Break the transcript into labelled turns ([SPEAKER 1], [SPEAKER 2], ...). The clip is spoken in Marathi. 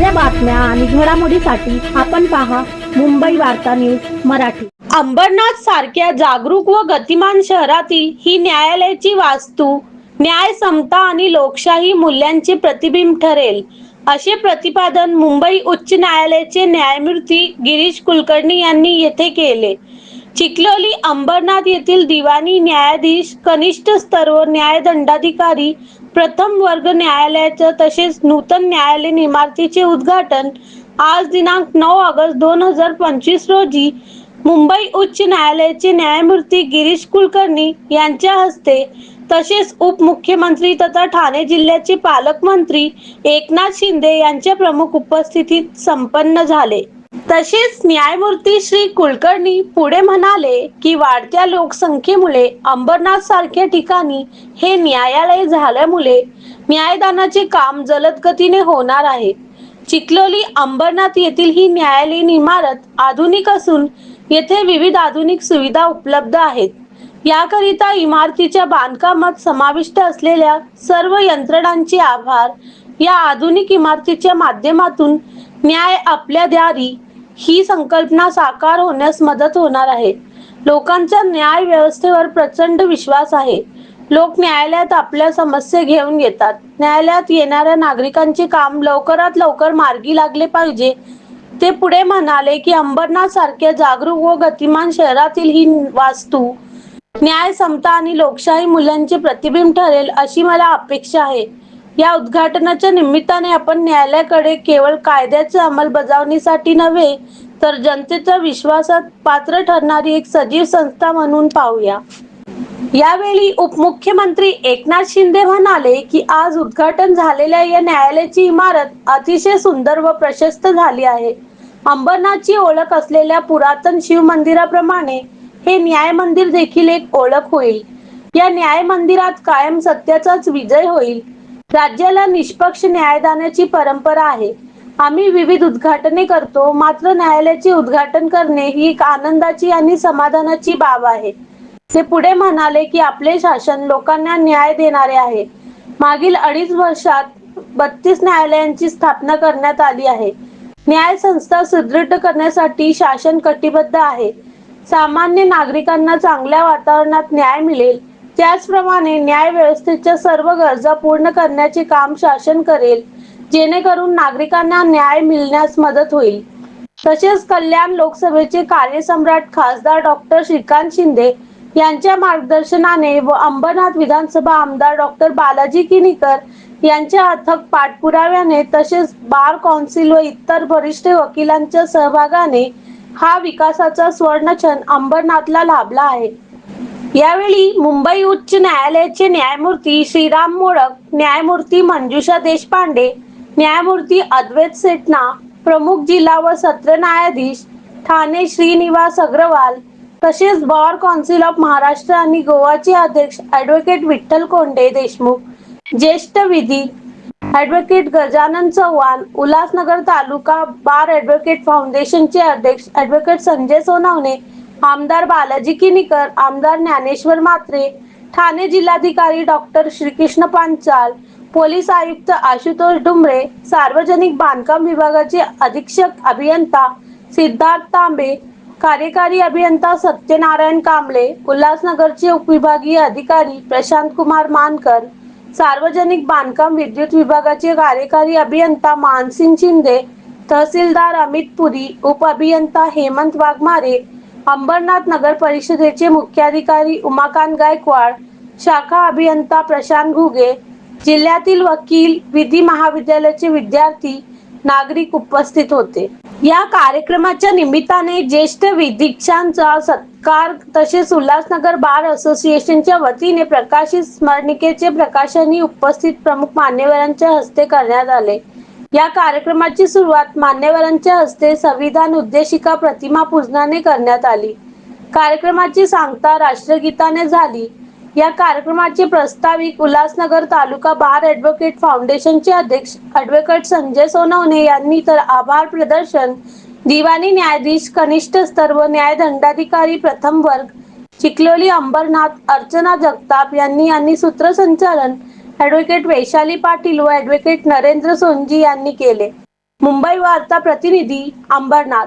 [SPEAKER 1] आणि घडामोडीसाठी आपण पहा मुंबई वार्ता न्यूज मराठी.
[SPEAKER 2] अंबरनाथ सारख्या जागरूक व गतिमान शहरातील ही न्यायालयाची वास्तू न्याय समता आणि लोकशाही मूल्यांचे प्रतिबिंब ठरेल. असे प्रतिपादन मुंबई उच्च न्यायालयाचे न्यायमूर्ती गिरीश कुलकर्णी यांनी येथे केले. चिखलोली अंबरनाथ येथील दिवाणी न्यायाधीश कनिष्ठ स्तर व न्यायदंडाधिकारी प्रथम वर्ग न्यायालयाचं तसेच नूतन न्यायालयीन इमारतीचे उद्घाटन आज दिनांक नऊ ऑगस्ट दोन हजार पंचवीस रोजी मुंबई उच्च न्यायालयाचे न्यायमूर्ती गिरीश कुलकर्णी यांच्या हस्ते तसेच उपमुख्यमंत्री तथा ठाणे जिल्ह्याचे पालकमंत्री एकनाथ शिंदे यांच्या प्रमुख उपस्थितीत संपन्न झाले. तसेच न्यायमूर्ती श्री कुलकर्णी पुढे म्हणाले की वाढत्या लोकसंख्येमुळे अंबरनाथ सारख्या ठिकाणी हे न्यायालय झाल्यामुळे न्यायदानाचे काम जलद गतीने होणार आहे. चिखलोली अंबरनाथ येथील ही न्यायालयीन इमारत आधुनिक असून येथे विविध आधुनिक सुविधा उपलब्ध आहेत. याकरिता इमारतीच्या बांधकामात समाविष्ट असलेल्या सर्व यंत्रणांचे आभार या आधुनिक इमारतीच्या माध्यमातून न्याय आपल्या द्यारी ही संकल्पना साकार होण्यास मदत होणार आहे. लोकांचा न्याय व्यवस्थेवर प्रचंड विश्वास आहे. लोक न्यायालयात आपल्या समस्या घेऊन येतात न्यायालयात येणाऱ्या नागरिकांचे काम लवकरात लवकर मार्गी लागले पाहिजे. ते पुढे म्हणाले की अंबरनाथ सारख्या जागरूक व गतिमान शहरातील ही वास्तू न्याय समता आणि लोकशाही मूल्यांचे प्रतिबिंब ठरेल अशी मला अपेक्षा आहे. या उद्घाटनाच्या निमित्ताने आपण न्यायालयाकडे केवळ कायद्याच्या अंमलबजावणीसाठी नव्हे तर जनतेच्या विश्वासात पात्र ठरणारी एक सजीव संस्था म्हणून पाहूया. यावेळी उपमुख्यमंत्री एकनाथ शिंदे म्हणाले की आज उद्घाटन झालेल्या या न्यायालयाची इमारत अतिशय सुंदर व प्रशस्त झाली आहे. अंबरनाथची ओळख असलेल्या पुरातन शिव मंदिराप्रमाणे हे न्याय मंदिर देखील एक ओळख होईल. या न्याय मंदिरात कायम सत्याचाच विजय होईल. राज्याला निष्पक्ष न्यायदानाची परंपरा आहे. आम्ही विविध उद्घाटने करतो मात्र न्यायालयाचे उद्घाटन करणे ही एक आनंदाची आणि समाधानाची बाब आहे. ते पुढे म्हणाले की आपले शासन लोकांना न्याय देणारे आहे. मागील अडीच वर्षात बत्तीस न्यायालयांची स्थापना करण्यात आली आहे. न्याय संस्था सुदृढ करण्यासाठी शासन कटिबद्ध आहे. सामान्य नागरिकांना चांगल्या वातावरणात न्याय मिळेल त्याचप्रमाणे न्याय व्यवस्थेच्या सर्व गरजा पूर्ण करण्याचे काम शासन करेल जेणेकरून नागरिकांना न्याय मिळण्यास मदत होईल. तसेच कल्याण लोकसभेचे कार्यसम्राट खासदार डॉक्टर श्रीकांत शिंदे यांच्या मार्गदर्शनाने व अंबरनाथ विधानसभा आमदार डॉक्टर बालाजी किनीकर यांच्या अथक पाठपुराव्याने तसेच बार कौन्सिल व इतर वरिष्ठ वकिलांच्या सहभागाने हा विकासाचा स्वर्णक्षण अंबरनाथला लाभला आहे. यावेळी मुंबई उच्च न्यायालयाचे न्यायमूर्ती श्रीराम मोडक न्यायमूर्ती मंजुषा देशपांडे न्यायमूर्ती अद्वैत सेटना प्रमुख जिल्हा व सत्र न्यायाधीश ठाणे श्रीनिवास अग्रवाल तसेच बार कौन्सिल ऑफ महाराष्ट्र आणि गोवाचे अध्यक्ष ॲडव्होकेट विठ्ठल कोंडे देशमुख ज्येष्ठ विधी advocate Gajanan Chavan Ulhasnagar taluka bar advocate फाउंडेशनचे अध्यक्ष ॲडव्होकेट संजय सोनवणे आमदार बालाजी किनीकर आमदार ज्ञानेश्वर म्हात्रे ठाणे जिल्हाधिकारी डॉक्टर श्रीकृष्ण पांचाल पोलीस आयुक्त आशुतोष डुमरे सार्वजनिक बांधकाम विभागाचे अधीक्षक अभियंता सिद्धार्थ तांबे कार्यकारी अभियंता सत्यनारायण कांबळे उल्हासनगरचे उपविभागीय अधिकारी प्रशांत कुमार मानकर सार्वजनिक बांधकाम विद्युत विभागाचे कार्यकारी अभियंता मानसिंग शिंदे तहसीलदार अमित पुरी उप अभियंता हेमंत वाघमारे अंबरनाथ नगर परिषदेचे मुख्याधिकारी उमाकांत गायकवाड शाखा अभियंता प्रशांत घुगे जिल्ह्यातील वकील विधी महाविद्यालयाचे विद्यार्थी नागरिक उपस्थित होते. या कार्यक्रमाच्या निमित्ताने ज्येष्ठ विधीक्षांचा सत्कार तसेच उल्हासनगर बार असोसिएशनच्या वतीने प्रकाशित स्मरणिकेचे प्रकाशनही उपस्थित प्रमुख मान्यवरांच्या हस्ते करण्यात आले. या कार्यक्रमाची सुरुवात मान्यवरांच्या हस्ते संविधान उद्देशिका प्रतिमा पूजनाने करण्यात आली. कार्यक्रमाची सांगता राष्ट्रगीताने झाली. या कार्यक्रमाचे प्रस्ताविक उल्हासनगर तालुका बार ॲडव्होकेट फाउंडेशनचे अध्यक्ष ॲडव्होकेट संजय सोनवणे यांनी तर आभार प्रदर्शन दिवाणी न्यायाधीश कनिष्ठ स्तर व न्यायदंडाधिकारी प्रथम वर्ग चिखलोली अंबरनाथ अर्चना जगताप यांनी यांनी सूत्रसंचालन ॲडव्होकेट वैशाली पाटील व ॲडव्होकेट नरेंद्र सोनजी यांनी केले. मुंबई वार्ता प्रतिनिधी अंबरनाथ.